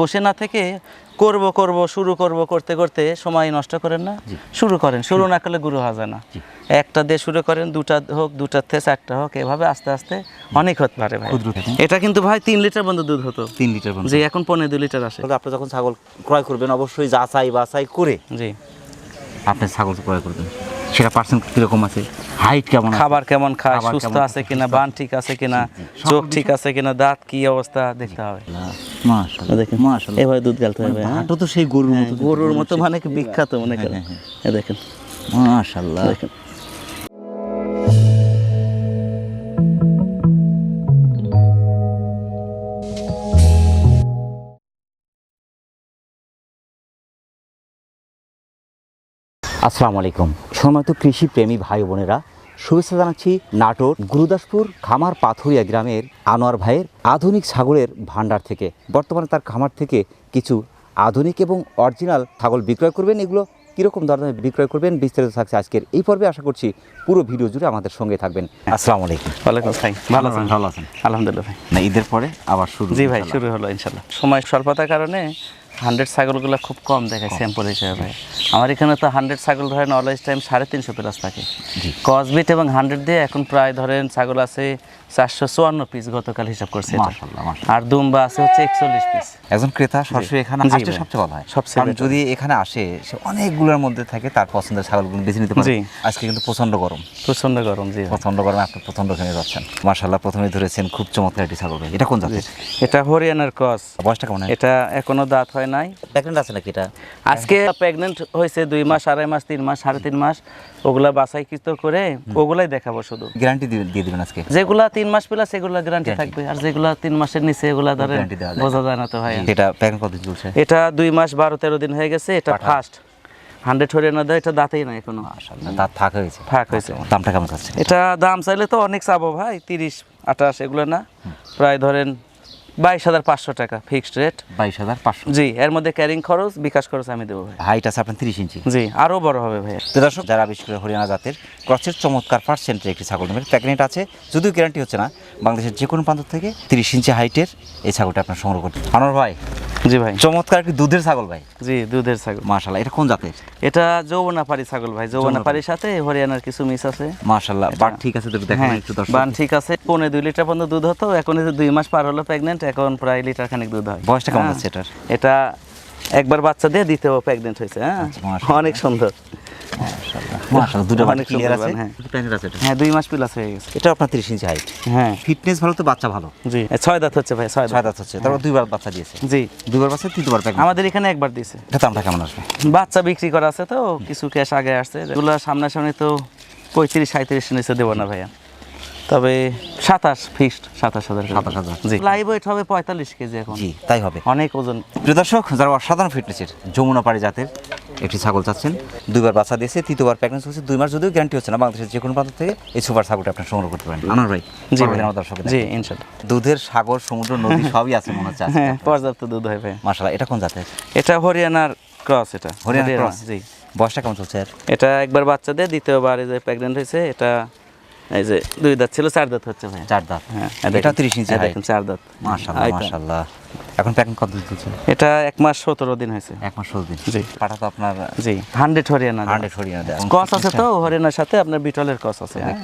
বসে না থেকে করব করব শুরু করব করতে করতে সময় নষ্ট করেন না। শুরু করেন শুরু না করলে গুরু হওয়া যায় না একটা দিয়ে শুরু করেন দুটা হোক দুটার থেকে চারটা হোক এভাবে আস্তে আস্তে অনেক হতে পারে ভাই। এটা কিন্তু ভাই তিন লিটার বন্ধু দুধ হতো। তিন লিটার যে এখন পনেরো দুই লিটার আসে। আপনি যখন ছাগল ক্রয় করবেন অবশ্যই যাচাই বাছাই করে জি। আপনি ছাগল ক্রয় করবেন। সেটা পার্সেন্ট কীরকম আছে? হাইট কেমন খাবার কেমন খায়? সুস্থ আছে কিনা? বান ঠিক আছে কিনা? চোখ ঠিক আছে কিনা? দাঁত কি অবস্থা? দেখতে হবে। মাশাআল্লাহ দেখেন মাশাআল্লাহ। এভাবে দুধ গালতে হবে হাঁটো তো সেই গরুর মতো গরুর মতো মানে বিখ্যাত মনে করেন। হ্যাঁ, দেখেন। মাশাআল্লাহ। দেখেন। আসসালামু আলাইকুম। সময়ত কৃষি প্রেমী ভাই বোনেরা শুভেচ্ছা জানাচ্ছি নাটোর গুরুদাসপুর খামার পাথুরিয়া গ্রামের আনোয়ার ভাইয়ের আধুনিক ছাগলের ভান্ডার থেকে। বর্তমানে তার খামার থেকে কিছু আধুনিক এবং অরিজিনাল ছাগল বিক্রয় করবেন। এগুলো কীরকম দরদামে বিক্রয় করবেন বিস্তারিত থাকছে আজকের এই পর্বে। আশা করছি পুরো ভিডিও জুড়ে আমাদের সঙ্গে থাকবেন। আসসালামু আলাইকুম। ওয়ালাইকুম আসসালাম। ভালো আছেন? ভালো আছেন। আলহামদুলিল্লাহ ভাই। না ঈদের পরে আবার শুরু জি ভাই শুরু হলো ইনশাল্লাহ সময় স্বল্পতার কারণে হান্ড্রেড ছাগলগুলো খুব কম দেখায় স্যাম্পল হিসেবে আমার এখানে তো হান্ড্রেড ছাগল ধরেন অলওয়েজ টাইম সাড়ে তিনশো প্লাস থাকে। কসবিট এবং হান্ড্রেড দিয়ে এখন প্রায় ধরেন ছাগল আছে চারশো চুয়ান্ন পিস গতকাল হিসাব করছে। আর দুম্বা আছে হচ্ছে একচল্লিশ পিস একজন ক্রেতা সরাসরি এখানে আসলে সবচেয়ে ভালো হয়। সবচেয়ে যদি এখানে আসে সে অনেকগুলোর মধ্যে থাকে তার পছন্দের ছাগলগুলো বেছে নিতে পারে। আজকে কিন্তু প্রচণ্ড গরম। প্রচণ্ড গরম জি। প্রচণ্ড গরমে আপনি প্রচণ্ড খেয়ে যাচ্ছেন। মার্শাল্লাহ প্রথমে ধরেছেন খুব চমৎকার একটি ছাগল এটা কোন জাতের? এটা হরিয়ানার কস। বয়সটা কেমন এটা এখনও দাঁত হয় নাই। প্রেগনেন্ট আছে নাকি এটা? আজকে প্রেগনেন্ট হয়েছে দুই মাস আড়াই মাস তিন মাস সাড়ে তিন মাস। ওগুলা বাছাইকৃত করে ওগুলাই দেখাবো শুধু। গ্যারান্টি দিয়ে দিবেন আজকে? যেগুলা তিন মাস প্লাস সেগুলা গ্যারান্টি থাকবে। আর যেগুলা তিন মাসের নিচে এগুলা ধরেন বোঝা যায় না তো ভাই। এটা প্রেগনেন্ট কতদিন চলছে? এটা দুই মাস বারো তেরো দিন হয়ে গেছে এটা ফার্স্ট হান্ড্রেড হরিয়ানা দেয় এটা দাঁতেই না এখনও। মাশাআল্লাহ তার থাক হয়েছে। ফাঁক হয়েছে। দামটা কেমন যাচ্ছে? এটা দাম চাইলে তো অনেক চাবো ভাই তিরিশ আঠাশ এগুলো না। প্রায় ধরেন বাইশ হাজার পাঁচশো টাকা ফিক্সড রেট। বাইশ হাজার পাঁচশো। জি এর মধ্যে ক্যারিং খরচ বিকাশ খরচ আমি দেবো ভাই। হাইট আছে আপনার তিরিশ ইঞ্চি। জি আরও বড় হবে ভাই। তো দর্শক যারা বিশেষ করে হরিয়ানা জাতের ক্রসের চমৎকার পার্সেন্টের একটি ছাগল নেবেন। প্রেগনেন্ট আছে যদিও গ্যারান্টি হচ্ছে না বাংলাদেশের যে কোনো প্রান্ত থেকে তিরিশ ইঞ্চি হাইটের এই ছাগলটা আপনার সংগ্রহ করতে আনোয়ার ভাই জি ভাই। চমৎকার একটি দুধের ছাগল ভাই। জি দুধের ছাগল। মাশাল্লাহ এটা কোন জাতের? এটা যৌবনাপাড়ি ছাগল ভাই যৌবনাপাড়ির সাথে হরিয়ানার কিছু মিস আছে। মাশাল্লাহ বাট ঠিক আছে দেখেন হ্যাঁ একটু দর্শক। বান ঠিক আছে পৌনে দুই লিটার পর্যন্ত দুধ হতো এখন দুই মাস পার হলো প্রেগনেন্ট এখন প্রায় লিটার খানিক দুধ হয়। বয়সটা কেমন হ্যাঁ। আছে এটার? এটা একবার বাচ্চা দিয়ে দ্বিতীয় প্রেগনেন্ট হয়েছে হ্যাঁ। আচ্ছা, অনেক সুন্দর। হ্যাঁ। প্যাকেট আছে? এটা? হ্যাঁ দুই মাস প্লাস হয়ে গেছে। এটা আপনার তিরিশ ইঞ্চি হাইট হ্যাঁ। ফিটনেস ভালো তো বাচ্চা ভালো? জি ছয় দাঁত হচ্ছে ভাই ছয় ছয় দাঁত হচ্ছে তারপর দুইবার বাচ্চা দিয়েছে? জি। দুইবার বাচ্চা তৃতীয়বার প্যাকেট আমাদের এখানে একবার দিয়েছে। এটা দামটা কেমন আসবে? বাচ্চা বিক্রি করা আছে তো কিছু ক্যাশ আগে আসছে। এগুলো সামনাসামনি তো পঁয়ত্রিশ সাঁত্রিশ নিচে দেবো না ভাইয়া। তবে সাতাশ ফিক্সড সাতাশ হাজার। 27,000 জি। লাইভ ওয়েট হবে পঁয়তাল্লিশ কেজি এখন। জি তাই হবে। অনেক ওজন। প্রিয় দর্শক যারা অসাধারণ ফিটনেসের যমুনাপাড়ি জাতের একটি ছাগল চাচ্ছেন দুইবার বাচ্চা দিয়েছে তৃতীয়বার প্রেগনেন্সি হচ্ছে দুই মাস যদিও গ্যারান্টি হচ্ছে না বাংলাদেশের যে কোনো প্রান্ত থেকে এই সুপার ছাগলটা আপনার সংগ্রহ করতে পারেন। আনার ভাই জি আমার দর্শকের জি ইনশাল্লাহ। দুধের সাগর সমুদ্র নদী সবই আছে মনে হচ্ছে হ্যাঁ পর্যাপ্ত দুধ হয় ভাই। মাসালা এটা কোন জাতের? এটা হরিয়ানার ক্রস এটা। হরিয়ানা ক্রস জি। বয়সটা কেমন চলছে এটা একবার বাচ্চা দেয় দ্বিতীয়বার যে প্রেগনেন্ট হয়েছে এটা এই যে দুই দাঁত ছিল চার দাঁত হচ্ছে ভাই চার দাঁত। হ্যাঁ এটা তিরিশ ইঞ্চি দেখেন চার দাঁত। মাশাআল্লাহ। মাশাল্লাহ এখন প্যাকেট কত এটা এক মাস সতেরো দিন হয়েছে। এক মাস ষোলো দিন। জি। পাঠা তো আপনার জি। হান্ড্রেড হরিয়ানা হান্ড্রেড হরিয়ানা দেয় কস আছে তো হরিয়ানার সাথে আপনার বিটলের কস আছে। হ্যাঁ।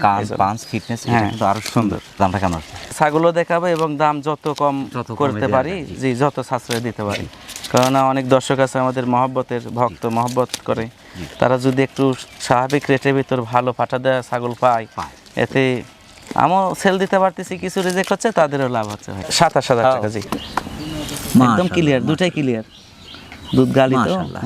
পাঞ্চ ফিটনেস হ্যাঁ, কিন্তু আরও সুন্দর। দামটা কেমন ছাগলও দেখাবে এবং দাম যত কম করতে পারি জি। যত সাশ্রয় দিতে পারি। কেননা অনেক দর্শক আছে আমাদের মহব্বতের ভক্ত মহব্বত করে। তারা যদি একটু স্বাভাবিক রেটের ভিতর ভালো পাঠা দেওয়া ছাগল পায়। এতে আমিও সেল দিতে পারতেছি কিছু রিজেক্ট হচ্ছে তাদেরও লাভ হচ্ছে। সাতাশ হাজার টাকা জি। একদম ক্লিয়ার দুটাই ক্লিয়ার দুধ গালি তো। মাশাআল্লাহ।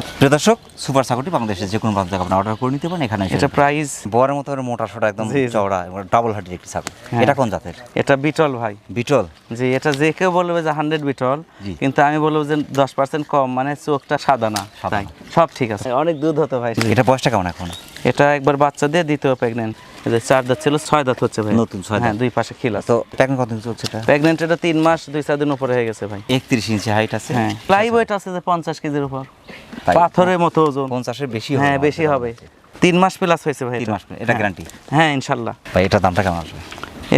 সুপার বাংলাদেশের যে কোনো প্রান্ত থেকে আপনি অর্ডার করে নিতে পারেন এখানে এটা প্রাইস বরের মতো মোটা সোটা একদম। চওড়া ডাবল হার্টের একটি ছাগল। হ্যাঁ। এটা কোন জাতের? এটা বিটল ভাই। বিটল? জি এটা যে কেউ বলবে যে হান্ড্রেড বিটল কিন্তু আমি বলব যে দশ পার্সেন্ট কম মানে চোখটা সাদা না সাদা না। সব ঠিক আছে। অনেক দুধ হতো ভাই। এটা বয়সটা কেমন এখন? এটা একবার বাচ্চা দিয়ে দ্বিতীয় প্রেগনেন্ট যে চার দাঁত ছিল ছয় দাঁত হচ্ছে ভাই। নতুন ছয় হ্যাঁ দুই পাশে খিল তো প্যাকেট কতদিন চলছে এটা? প্রেগনেন্ট এটা তিন মাস দুই চার দিন উপরে হয়ে গেছে ভাই। একত্রিশ ইঞ্চি হাইট আছে। হ্যাঁ লাইভ ওয়েট আছে যে পঞ্চাশ কেজির উপর। পাথরের মতো ওজন। পঞ্চাশের বেশি হ্যাঁ বেশি হবে। তিন মাস প্লাস হয়েছে ভাই তিন মাস এটা। গ্যারান্টি হ্যাঁ ইনশাল্লাহ। ভাই এটা দামটা কেমন আসবে?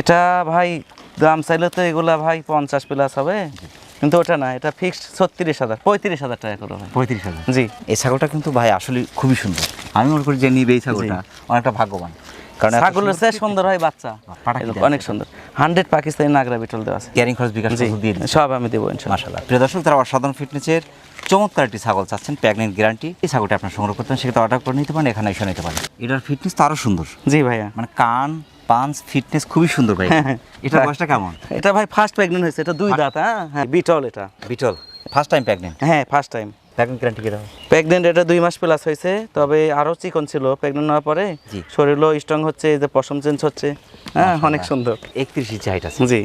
এটা ভাই দাম চাইলে তো এগুলা ভাই পঞ্চাশ প্লাস হবে। কিন্তু ওটা না এটা ফিক্সড ছত্রিশ হাজার পঁয়ত্রিশ হাজার টাকা করে ভাই। পঁয়ত্রিশ হাজার? জি। এই ছাগলটা কিন্তু ভাই আসলে খুবই সুন্দর। আমি মনে করি যে নিবে এই ছাগলটা। অনেকটা ভাগ্যবান। কারণ ছাগলের চেয়ে সুন্দর হয় বাচ্চা। অনেক সুন্দর। হান্ড্রেড পাকিস্তানি নাগরা বিটল দেওয়া আছে। ক্যারিং খরচ বিকাশ দিয়ে সব আমি দেবো মাশাল্লাহ প্রিয় দর্শক যারা অসাধারণ ফিটনেসের চমৎকার একটি ছাগল চাচ্ছেন প্রেগনেন্ট গ্যারান্টি এই ছাগলটা আপনার সংগ্রহ করতে পারেন সেক্ষেত্রে অর্ডার করে নিতে পারেন এখানে এসে নিতে পারেন। এটার ফিটনেস তো আরও সুন্দর। জি ভাইয়া। মানে কান পাঞ্চ ফিটনেস খুবই সুন্দর ভাই। এটা বয়সটা কেমন? এটা ভাই ফার্স্ট প্রেগনেন্ট হয়েছে এটা দুই দাঁত হ্যাঁ হ্যাঁ বিটল এটা। বিটল। ফার্স্ট টাইম প্রেগনেন্ট হ্যাঁ ফার্স্ট টাইম প্রেগনেন্ট গ্যারান্টি কী প্রেগনেন্ট এটা দুই মাস প্লাস হয়েছে তবে আরও চিকন ছিল প্রেগনেন্ট হওয়ার পরে। শরীরও স্ট্রং হচ্ছে এই যে পশম চেঞ্জ হচ্ছে। হ্যাঁ অনেক সুন্দর। একত্রিশ ইঞ্চি হাইট আছে। জি।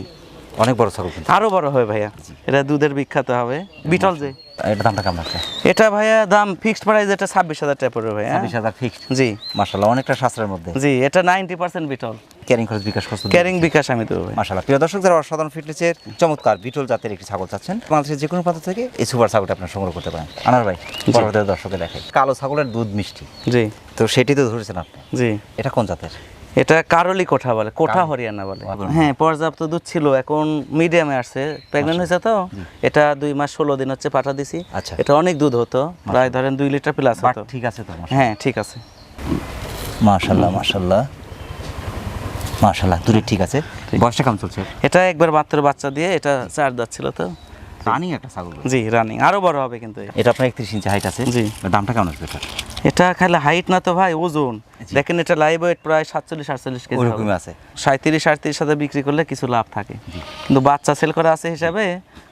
অনেক বড় ছাগল বড় হবে ভাইয়া। এটা দুধের বিখ্যাত হবে। বিটল যে। এটা দামটা কেমন আছে? এটা ভাইয়া দাম ফিক্সড প্রাইস এটা ছাব্বিশ হাজার টাকা পড়বে ভাইয়া। ছাব্বিশ হাজার ফিক্সড জি। মাসাল্লাহ অনেকটা সাশ্রয়ের মধ্যে। জি এটা নাইনটি পার্সেন্ট বিটল। ক্যারিং খরচ বিকাশ খরচ ক্যারিং বিকাশ আমি দেবো ভাই মাসাল্লাহ প্রিয় দর্শক যারা অসাধারণ ফিটনেসের চমৎকার বিটল জাতের একটি ছাগল চাচ্ছেন বাংলাদেশের যে কোনো প্রান্ত থেকে এই সুপার ছাগলটা আপনার সংগ্রহ করতে পারেন। আনার ভাই পরবর্তী দর্শকে দেখে কালো ছাগলের দুধ মিষ্টি। জি। তো সেটি তো ধরেছেন আপনি। জি। এটা কোন জাতের? এটা কারলি কোঠা বলে কোঠা হরিয়ানা বলে। হ্যাঁ পর্যাপ্ত দুধ ছিল এখন মিডিয়ামে আসছে। প্রেগনেন্ট হয়েছে তো এটা দুই মাস ষোলো দিন হচ্ছে পাঠা দিছি। আচ্ছা। এটা অনেক দুধ হতো প্রায় ধরেন দুই লিটার প্লাস হতো। ঠিক আছে তো হ্যাঁ ঠিক আছে। মাশাল্লাহ মাশাল্লাহ মাশাল্লাহ দূরে ঠিক আছে। বয়সটা কেমন চলছে? এটা একবার মাত্র বাচ্চা দিয়ে এটা চার দাঁত ছিল তো। রানিং একটা ছাগল জি রানিং আরও বড় হবে কিন্তু এটা। আপনার একত্রিশ ইঞ্চি হাইট আছে। জি। দামটা কেমন আসবে এটা? এটা খালি হাইট না তো ভাই ওজন। দেখেন এটা লাইভ ওয়েট প্রায় সাতচল্লিশ আটচল্লিশ কেজি ওরকমই আছে। সাঁত্রিশ আটত্রিশ সাথে বিক্রি করলে কিছু লাভ থাকে। কিন্তু বাচ্চা সেল করা আছে হিসাবে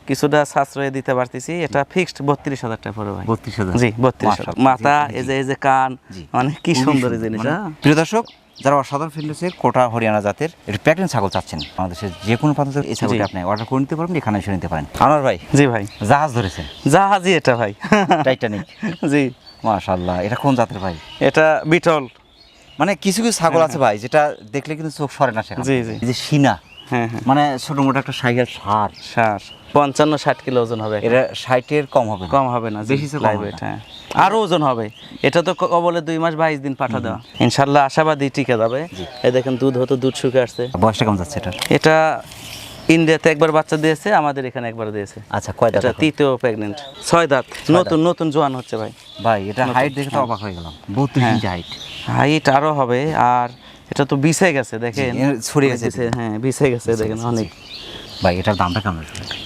কিছুটা সাশ্রয় দিতে পারতেছি। এটা ফিক্সড বত্রিশ হাজার টাকা পড়বে ভাই। বত্রিশ হাজার। জি বত্রিশ। মাথা এই যে এই যে কান মানে কি সুন্দর। জিনিস মানে হ্যাঁ? প্রিয় দর্শক যারা অসাধারণ ফিল্ডসের কোটা হরিয়ানা জাতের একটি প্যাটার্ন ছাগল চাচ্ছেন। বাংলাদেশের যে কোনো প্রান্ত এই ছাগলটা আপনি অর্ডার করে নিতে পারেন এখানে এসে নিতে পারেন। আনোয়ার ভাই জি ভাই। জাহাজ ধরেছে। জাহাজই এটা ভাই। টাইটানিক জি। মাশাল্লাহ এটা কোন জাতের ভাই? এটা বিটল। মানে কিছু কিছু ছাগল আছে ভাই যেটা দেখলে কিন্তু চোখ সরে না সেখানে জি, জি। যে সিনা হ্যাঁ হ্যাঁ। মানে ছোট মোটো একটা সাইকেল সার। সার। পঞ্চান্ন ষাট কিলো ওজন হবে। এটা ষাটের কম হবে কম হবে না বেশি কম লাইভ হ্যাঁ। আরও ওজন হবে। এটা তো কবলে দুই মাস বাইশ দিন পাঠা দেওয়া। ইনশাল্লাহ আশাবাদী টিকে যাবে। এ দেখেন দুধ হতো দুধ শুকে আসছে। বয়সটা কেমন যাচ্ছে এটা এটা ইন্ডিয়াতে একবার বাচ্চা দিয়েছে আমাদের এখানে একবার দিয়েছে। আচ্ছা কয় দাঁত তৃতীয় প্রেগনেন্ট ছয় দাঁত। নতুন নতুন জোয়ান হচ্ছে ভাই। ভাই এটা হাইট দেখে তো অবাক হয়ে গেলাম। বত্রিশ হ্যাঁ। ইঞ্চি হাইট হাইট আরও হবে আর এটা তো বিছে গেছে দেখেন। ছড়িয়ে গেছে। হ্যাঁ বিছে গেছে দেখেন অনেক। ভাই এটার দামটা কেমন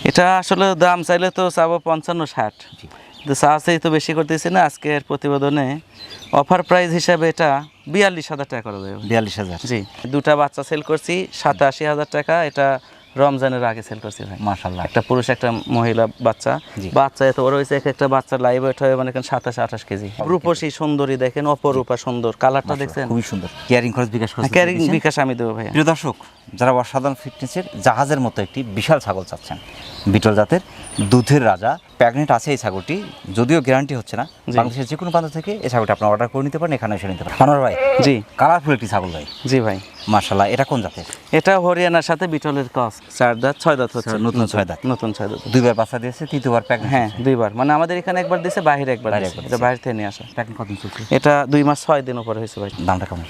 এটা আসলে দাম চাইলে তো চাবো পঞ্চান্ন ষাট। তো চাষেই তো বেশি করতেছি না আজকের প্রতিবেদনে অফার প্রাইস হিসাবে এটা বিয়াল্লিশ হাজার টাকা করে যাবে বিয়াল্লিশ হাজার। জি দুটা বাচ্চা সেল করছি সাতাশি হাজার টাকা এটা রমজানের আগে সেল করছি ভাই। মাশাল্লাহ একটা পুরুষ একটা মহিলা বাচ্চা। বাচ্চা এত বড় হয়েছে এক একটা বাচ্চা লাইভ ওয়েট হয় মানে সাতাশ আঠাশ কেজি। রূপসী সুন্দরী দেখেন অপরূপা সুন্দর। কালারটা দেখছেন? খুবই সুন্দর। কেয়ারিং খরচ বিকাশ ক্যারিং বিকাশ আমি দেবো ভাইয়া। প্রিয় দর্শক যারা অসাধারণ ফিটনেসের জাহাজের মতো একটি বিশাল ছাগল চাচ্ছেন বিটল জাতের দুধের রাজা প্যাগনেট আছে এই ছাগলটি যদিও গ্যারান্টি হচ্ছে না বাংলাদেশের যে কোনো প্রান্ত থেকে এই ছাগলটি আপনার অর্ডার করে নিতে পারেন এখানে এসে নিতে পারেন। ভাই জি। কালারফুল একটি ছাগল ভাই। জি ভাই। মার্শাল্লাহ এটা কোন জাতের? এটা হরিয়ানার সাথে বিটলের কস চার দাঁত ছয় দাঁত হচ্ছে। নতুন ছয় দাঁত। নতুন ছয় দাঁত। দুইবার বাচ্চা দিয়েছে তৃতীয়বার প্যাক হ্যাঁ দুইবার। মানে আমাদের এখানে একবার দিছে বাইরে একবার এটা বাইরে থেকে নিয়ে আসা। প্যাগনেট কত চলছে? এটা দুই মাস ছয় দিন উপরে হয়েছে ভাই। দামটা কেমন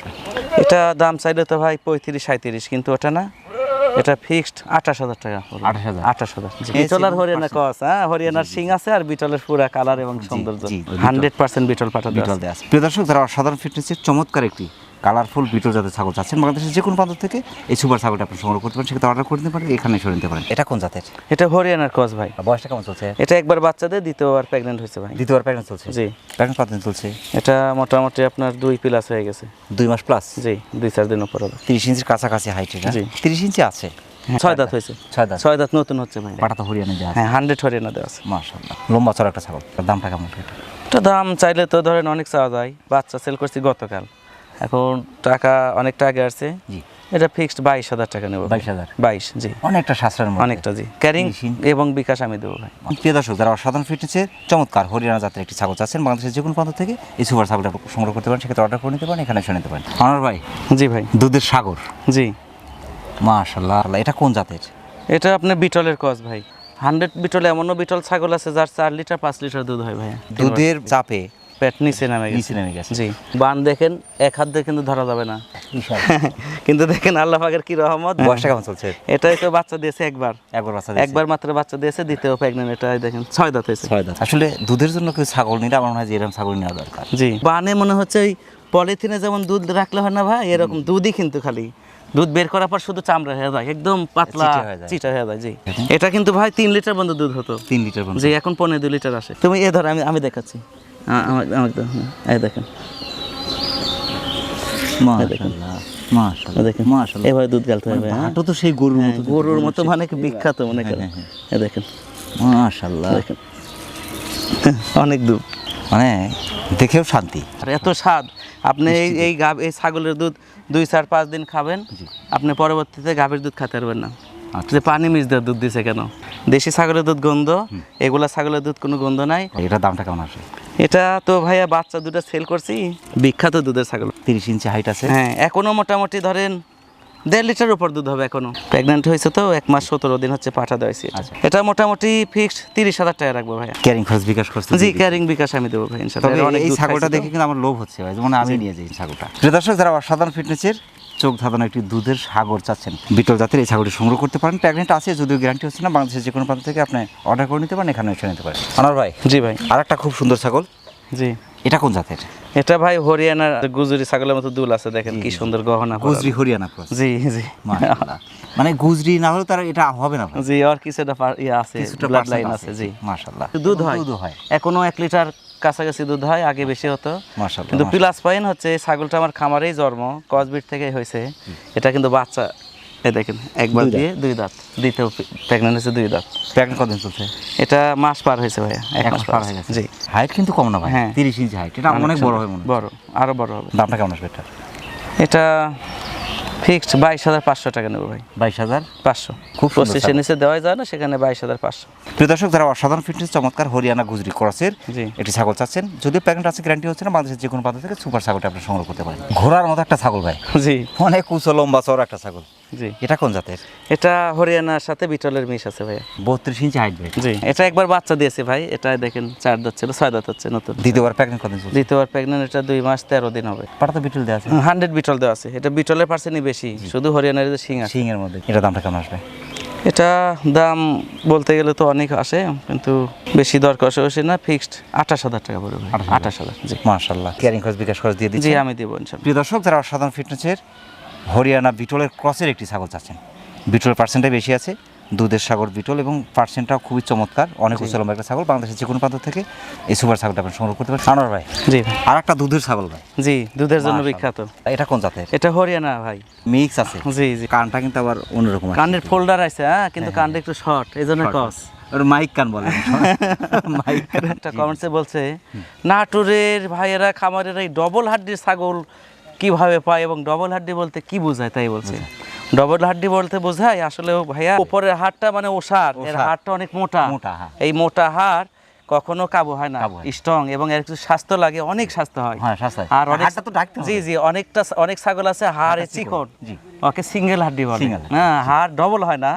এটা দাম চাইলে তো ভাই পঁয়ত্রিশ সাঁত্রিশ কিন্তু ওটা না এটা ফিক্সড আঠাশ হাজার টাকা 28,000 আঠাশ হাজার? বিটল আর হরিয়ানা কস হ্যাঁ হরিয়ানার সিং আছে আর বিটলের পুরা কালার এবং সৌন্দর্য। হান্ড্রেড পার্সেন্ট বিটল পাঠা বিটল। দেওয়া আছে। প্রিয় দর্শক যারা অসাধারণ ফিটনেসের চমৎকার একটি কালারফুল বিটল জাতের ছাগল চাচ্ছেন। বাংলাদেশের যে কোনো প্রান্ত থেকে এই সুপার ছাগলটা আপনি সংগ্রহ করতে পারেন সেক্ষেত্রে অর্ডার করে নিতে পারেন এখানে এসে নিতে পারেন। এটা কোন জাতের? এটা হরিয়ানার কস ভাই। বয়সটা কেমন চলছে? এটা একবার বাচ্চাদের দ্বিতীয়বার প্রেগনেন্ট হয়েছে ভাই। দ্বিতীয়বার প্যাগনেট চলছে? জি। প্যাগনেট কতদিন চলছে? এটা মোটামুটি আপনার দুই প্লাস হয়ে গেছে। দুই মাস প্লাস জি দুই চার দিন উপর হবে। তিরিশ ইঞ্চির কাছাকাছি হাইট এটা? জি। তিরিশ ইঞ্চি আছে? হ্যাঁ, ছয় দাঁত হয়েছে। ছয় দাঁত। ছয় দাঁত নতুন হচ্ছে ভাই। পাটা তো হরিয়ানা দেওয়া আছে। হ্যাঁ হান্ড্রেড হরিয়ানা দেওয়া আছে। মাশাল্লাহ লম্বা চড়া একটা ছাগল। দামটা কেমন? এটা দাম চাইলে তো ধরেন অনেক চাওয়া যায়। বাচ্চা সেল করছি গতকাল। এখন টাকা অনেকটা আগে আসছে। জি। এটা ফিক্সড বাইশ হাজার টাকা নেব। 22,000 বাইশ জি। অনেকটা সাশ্রয়ের মধ্যে। অনেকটা জি। ক্যারিং। এবং বিকাশ আমি দেবো ভাই। প্রিয় দর্শক যারা অসাধারণ ফিটনেসের চমৎকার হরিয়ানা জাতের একটি ছাগল চাচ্ছেন বাংলাদেশের যে কোনো প্রান্ত থেকে এই সুপার ছাগলটা সংগ্রহ করতে পারেন সেক্ষেত্রে অর্ডার করে নিতে পারেন এখানে এসে নিতে পারেন। আমার ভাই জি ভাই। দুধের সাগর। জি। মাশাল্লাহ এটা কোন জাতের? এটা আপনার বিটলের কস ভাই। হান্ড্রেড বিটল এমনও বিটল ছাগল আছে যার চার লিটার পাঁচ লিটার দুধ হয় ভাই দুধের চাপে নিচে নামে গেছে। নিচে নেমে গেছে। জি। বান দেখেন এক হাত দিয়ে কিন্তু ধরা যাবে না। বিশাল। কিন্তু দেখেন আল্লাহ পাকের কি রহমত। বয়সটা কেমন চলছে? এটাই তো বাচ্চা দিয়েছে একবার। একবার বাচ্চা দিয়েছে? একবার মাত্র বাচ্চা দিয়েছে দ্বিতীয় প্রেগনেন্ট এটা দেখেন ছয় দাঁত হয়েছে। ছয় দাঁত। আসলে দুধের জন্য কেউ ছাগল নিলে আমার মনে হয় যে এরকম ছাগল নেওয়া দরকার। জি। বানে মনে হচ্ছে ওই পলিথিনে যেমন দুধ রাখলে হয় না ভাই এরকম দুধই কিন্তু খালি। দুধ বের করার পর শুধু চামড়া হয়ে যায় একদম পাতলা চিটা হয়ে যায়। জি। এটা কিন্তু ভাই তিন লিটার বন্ধু দুধ হতো। তিন লিটার পর্যন্ত জি এখন পনেরো দুই লিটার আসে। তুমি এ ধর আমি আমি দেখাচ্ছি। আমাকে আমাকে হ্যাঁ, এই দেখেন। মাশাআল্লাহ মাশাআল্লাহ এই দেখেন। মাশাআল্লাহ এভাবে দুধ গালতে হবে হ্যাঁ? তো সেই গরুর হ্যাঁ, মতো গরুর মতো মানে বিখ্যাত মনে করেন। এই দেখেন। অনেক দুধ। মানে দেখেও শান্তি। আর এত স্বাদ। আপনি এই এই গাব এই ছাগলের দুধ দুই চার পাঁচ দিন খাবেন আপনি পরবর্তীতে গাভীর দুধ খেতে পারবেন না। আচ্ছা। যে পানি মিশ দেওয়ার দুধ দিছে কেন? দেশি ছাগলের দুধ গন্ধ এগুলা ছাগলের দুধ কোনো গন্ধ নাই। এটার দামটা কেমন আসে? এটা তো ভাইয়া বাচ্চা দুটো সেল করছি। বিখ্যাত দুধের ছাগল তিরিশ ইঞ্চি হাইট আছে। হ্যাঁ এখনও মোটামুটি ধরেন দেড় লিটার উপর দুধ হবে এখনও। প্রেগনেন্ট হয়েছে তো এক মাস সতেরো দিন হচ্ছে পাঠা দেওয়া হয়েছে এটা। আচ্ছা। মোটামুটি ফিক্সড তিরিশ হাজার টাকা রাখব ভাইয়া। ক্যারিং খরচ বিকাশ খরচ তো জি ক্যারিং বিকাশ আমি দেবো ভাই অনেক এই ছাগলটা দেখে কিন্তু আমার লোভ হচ্ছে ভাই যেমন আমি নিয়ে যাই ছাগলটা। দর্শক যারা অসাধারণ ফিটনেসের চোখ ধাঁধানো একটি দুধের সাগর চাচ্ছেন। বিটল জাতের এই ছাগলটি সংগ্রহ করতে পারেন। প্রেগনেন্ট আছে যদিও গ্যারান্টি হচ্ছে না। বাংলাদেশের যে কোনো প্রান্ত থেকে আপনি অর্ডার করে নিতে পারেন এখানে এসে নিতে পারেন। আনার ভাই জি ভাই। আর একটা খুব সুন্দর ছাগল। জি। এটা কোন জাতের? এটা ভাই হরিয়ানার গুজরি ছাগলের মতো দুল আছে দেখেন কি সুন্দর গহনা। গুজরি হরিয়ানা জি জি। মানে গুজরি না হলে তার এটা হবে না জি আর কিছুটা ইয়ে আছে ব্লাড লাইন আছে জি। মাশাআল্লাহ। দুধ হয়? দুধ হয়। এখনও এক লিটার কাছাকাছি দুধ হয় আগে বেশি হতো। কিন্তু প্লাস পয়েন্ট হচ্ছে এই ছাগলটা আমার খামারেই জন্ম কসবিট থেকে হয়েছে। এটা কিন্তু বাচ্চা এই দেখেন একবার দিয়ে দুই দাঁত দ্বিতীয় প্রেগনেন্ট হয়েছে দুই দাঁত। প্রেগনেন্ট কতদিন চলছে? এটা মাস পার হয়েছে ভাইয়া এক মাস পার হয়ে গেছে। জি। হাইট কিন্তু কম না ভাই হ্যাঁ। তিরিশ ইঞ্চি হাইট এটা অনেক বড় হয় মনে। বড় আরও বড় হবে। দামটা কেমন আসবে এটা এটা ফিক্সড বাইশ হাজার পাঁচশো টাকা নেব ভাই। বাইশ হাজার? পাঁচশো। খুব পঁচিশের নিচে দেওয়া যায় না সেখানে বাইশ হাজার পাঁচশো। প্রিয় দর্শক যারা অসাধারণ ফিটনেস চমৎকার হরিয়ানা গুজরি ক্রসের। একটি ছাগল চাচ্ছেন যদিও প্যাকেট আছে গ্যারান্টি হচ্ছে না বাংলাদেশের যে কোনো প্রান্ত থেকে সুপার ছাগলটা আপনি সংগ্রহ করতে পারেন। ঘোড়ার মতো একটা ছাগল ভাই। জি। অনেক উঁচু লম্বা চড় একটা ছাগল। জি। এটা কোন জাতের? এটা হরিয়ানার সাথে বিটলের মিশ আছে ভাইয়া। বত্রিশ ইঞ্চি হাইট ভাই। জি। এটা একবার বাচ্চা দিয়েছে ভাই এটা দেখেন চার দাঁত ছিল ছয় দাঁত হচ্ছে নতুন। দ্বিতীয়বার প্যাকেট কত দ্বিতীয়বার প্রেগনেন্ট এটা দুই মাস তেরো দিন হবে। পাটা তো বিটল দেওয়া আছে। হান্ড্রেড বিটল দেওয়া আছে। এটা বিটলের পার্সেন্টই বেশি শুধু হরিয়ানার যে আছে। শিং এর মধ্যে। এটা দামটা কেমন আসবে? এটা দাম বলতে গেলে তো অনেক আসে কিন্তু বেশি দর কষাকষি না ফিক্সড আঠাশ হাজার টাকা পড়বে আঠাশ হাজার। জি। মাশাল্লাহ ক্যারিং খরচ বিকাশ খরচ দিয়ে দিচ্ছি আমি দেবো প্রিয় দর্শক যারা অসাধারণ ফিটনেসের হরিয়ানা বিটলের ক্রসের একটি ছাগল চাচ্ছেন। বিটলের পার্সেন্টটা বেশি আছে দুধের সাগর বিটল এবং পার্সেন্টটাও খুবই চমৎকার অনেক উচ্চ লম্বা একটা ছাগল বাংলাদেশের যে কোনো প্রান্ত থেকে এই সুপার ছাগলটা আপনি সংগ্রহ করতে পারেন আনোয়ার ভাই জি। আর একটা দুধের ছাগল ভাই। জি দুধের জন্য বিখ্যাত। এটা কোন জাতের? এটা হরিয়ানা ভাই। মিক্স আছে? জি জি। কানটা কিন্তু আবার অন্যরকম কানের ফোল্ডার আছে হ্যাঁ কিন্তু কানটা একটু শর্ট এই জন্য কস ওর মাইক কান বলে মাইক একটা কমেন্টসে বলছে নাটোরের ভাইয়েরা খামারের এই ডবল হাড্ডির ছাগল কীভাবে পায় এবং ডবল হাড্ডি বলতে কি বোঝায় তাই বলছে? ডবল হাড্ডি বলতে বোঝায় আসলে ভাইয়া উপরের হাড়টা মানে ওষার এর হাড়টা অনেক মোটা। মোটা, হ্যাঁ। এই মোটা হাড় কখনো কাবু হয় না না। স্ট্রং এবং এর কিছু স্বাস্থ্য লাগে অনেক স্বাস্থ্য হয়। হ্যাঁ। আর অনেক তো জি জি অনেকটা অনেক ছাগল আছে হাড় চিকন জি। ওকে সিঙ্গেল হাড্ডি বলে। হ্যাঁ হাড় ডবল হয় না।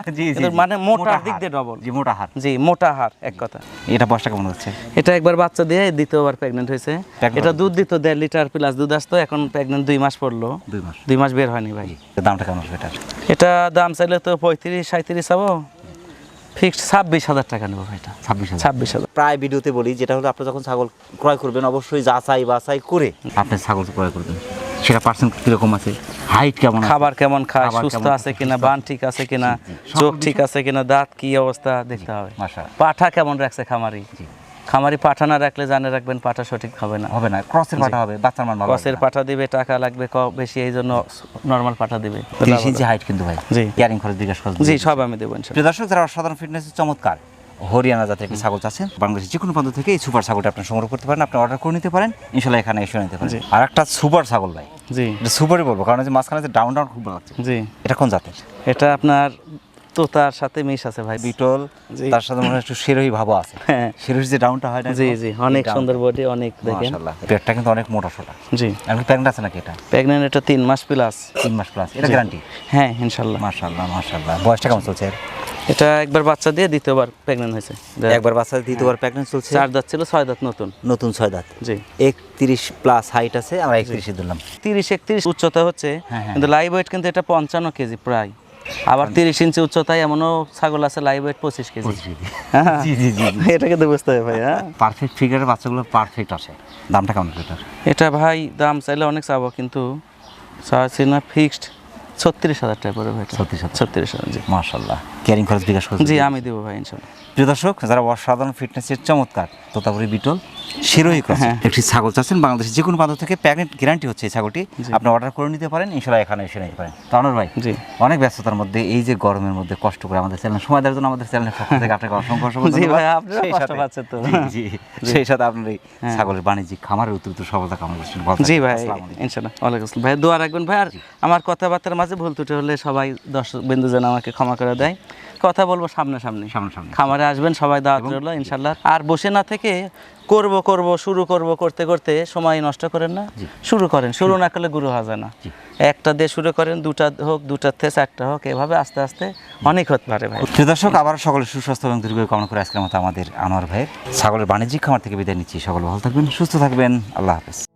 মানে হাড়। দিক দিয়ে ডবল জি মোটা হাড়। জি মোটা হাড় এক কথা। এটা বয়সটা কেমন হচ্ছে? এটা একবার বাচ্চা দিয়ে দ্বিতীয়বার প্রেগনেন্ট হয়েছে। এটা দুধ দিত দেড় লিটার প্লাস দুধ আসতো এখন প্রেগনেন্ট দুই মাস পড়ল। দুই মাস। দুই মাস বের হয়নি ভাই। দামটা কেমন এটা দাম চাইলে তো পঁয়ত্রিশ সাঁত্রিশ হব। ফিক্সড ছাব্বিশ হাজার টাকা নেব ভাইটা ছাব্বিশ হাজার। ছাব্বিশ হাজার। প্রায় ভিডিওতে বলি যেটা হলো আপনি যখন ছাগল ক্রয় করবেন অবশ্যই যাচাই বাছাই করে আপনি ছাগল ক্রয় করবেন। সেটা পার্সেন্ট কীরকম আছে? হাইট কেমন খাবার কেমন খায়? সুস্থ আছে কিনা? বান ঠিক আছে কিনা? চোখ ঠিক আছে কিনা? দাঁত কি অবস্থা? দেখতে হবে। পাঠা কেমন রাখছে খামারি? খামারি পাঠা না রাখলে জানে রাখবেন পাঠা সঠিক হবে না। হবে না ক্রসের পাঠা হবে বাচ্চার মান ভালো কসের পাঠা দিবে টাকা লাগবে ক- বেশি এই জন্য নর্মাল পাঠা দিবে। তিরিশ ইঞ্চি হাইট কিন্তু ভাই জি। ক্যারিং খরচ জিজ্ঞাস খরচ জি সব আমি দেবো প্রিয় দর্শক যারা অসাধারণ ফিটনেস চমৎকার হরিয়ানা জাতের একটি ছাগল চাচ্ছেন বাংলাদেশের যে কোনো প্রান্ত থেকে এই সুপার ছাগলটা আপনি সংগ্রহ করতে পারেন আপনি অর্ডার করে নিতে পারেন ইনশাল্লাহ এখানে এসে নিতে পারেন। আর একটা সুপার ছাগল ভাই জি। এটা সুপারই বলব কারণ যে মাঝখানে যে ডাউন ডাউন খুব ভালো লাগছে জি। এটা কোন জাতের? এটা আপনার তোতার সাথে মিশ আছে ভাই। বিটল তার সাথে মনে হয় একটু শিরোহী ভাবও আছে। হ্যাঁ। শিরোহী যে ডাউনটা হয় না জি জি অনেক সুন্দর বডি অনেক দেখেন। মাশাআল্লাহ পেটটা কিন্তু অনেক মোটা সোটা। জি। এমনি প্যাকেট আছে নাকি এটা? প্রেগনেন্ট এটা তিন মাস প্লাস তিন মাস প্লাস এটা গ্যারান্টি হ্যাঁ ইনশাল্লাহ মাশাআল্লাহ মাশাআল্লাহ। বয়সটা কেমন চলছে এটা একবার বাচ্চা দিয়ে দ্বিতীয়বার প্রেগনেন্ট হয়েছে। একবার বাচ্চা দ্বিতীয়বার প্রেগনেন্ট চলছে? চার দাঁত ছিল ছয় দাঁত নতুন। নতুন ছয় দাঁত। জি। একত্রিশ প্লাস হাইট আছে আমরা একত্রিশে দিলাম তিরিশ একত্রিশ উচ্চতা হচ্ছে। হ্যাঁ, হ্যাঁ। কিন্তু লাইভ ওয়েট কিন্তু এটা পঞ্চান্ন কেজি প্রায়। আবার তিরিশ ইঞ্চি উচ্চতায় এমনও ছাগল আছে লাইভ ওয়েট পঁচিশ কেজি। এটাকে জি জি জি এটা কিন্তু বুঝতে হবে ভাই হ্যাঁ? পারফেক্ট ফিগারের বাচ্চাগুলো পারফেক্ট আছে দামটা কেমন এটার? এটা ভাই দাম চাইলে অনেক চাবো কিন্তু চাচ্ছি না ফিক্সড ছত্রিশ হাজার টাকা পড়বে ভাই ছত্রিশ হাজার। ছত্রিশ হাজার জি। মাশাল্লাহ ক্যারিং খরচ বিকাশ জি আমি দেবো ভাই ইনশাল্লাহ প্রিয় দর্শক যারা অসাধারণ ফিটনেসের চমৎকার তোতাপুরি বিটল শিরোহী ক্রস হ্যাঁ। একটি ছাগল চাচ্ছেন বাংলাদেশের যে কোনো প্রান্ত থেকে প্যাকেট গ্যারান্টি হচ্ছে এই ছাগলটি। আপনি অর্ডার করে নিতে পারেন ইনশাল্লাহ এখানে এসে নিতে পারেন। তানোর ভাই জি। অনেক ব্যস্ততার মধ্যে এই যে গরমের মধ্যে কষ্ট করে আমাদের চ্যানেল সময় দেওয়ার জন্য আমাদের চ্যানেলের পক্ষ থেকে আপনাকে অসংখ্য অসংখ্য জি ভাই, আপনারা সেই কষ্ট সাথে- পাচ্ছেন তো। জি, সেই সাথে আপনার এই ছাগলের বাণিজ্যিক খামারের অতিরিক্ত সফলতা কামনা করছেন জি ভাই ইনশাল্লাহ ওয়ালাইকুম আসসালাম। ভাই দোয়া রাখবেন ভাই। আর আমার কথাবার্তার মাঝে ভুল ত্রুটি হলে সবাই দর্শক বিন্দু যেন আমাকে ক্ষমা করে দেয়। কথা বলব সামনাসামনি সামনাসামনি। খামারে আসবেন সবাই দাওয়াত রইল ইনশাল্লাহ আর বসে না থেকে করব করব শুরু করব করতে করতে সময় নষ্ট করেন না। শুরু করেন শুরু না করলে গুরু হওয়া যায় না একটা দিয়ে শুরু করেন দুটা হোক দুটার থেকে চারটা হোক এভাবে আস্তে আস্তে অনেক হতে পারে ভাই। প্রিয় দর্শক আবার সকলের সুস্বাস্থ্য এবং দীর্ঘ কামনা করে আজকের মতো আমাদের আনোয়ার ভাইয়ের ছাগলের বাণিজ্যিক খামার থেকে বিদায় নিচ্ছি। সকল ভালো থাকবেন সুস্থ থাকবেন। আল্লাহ হাফেজ।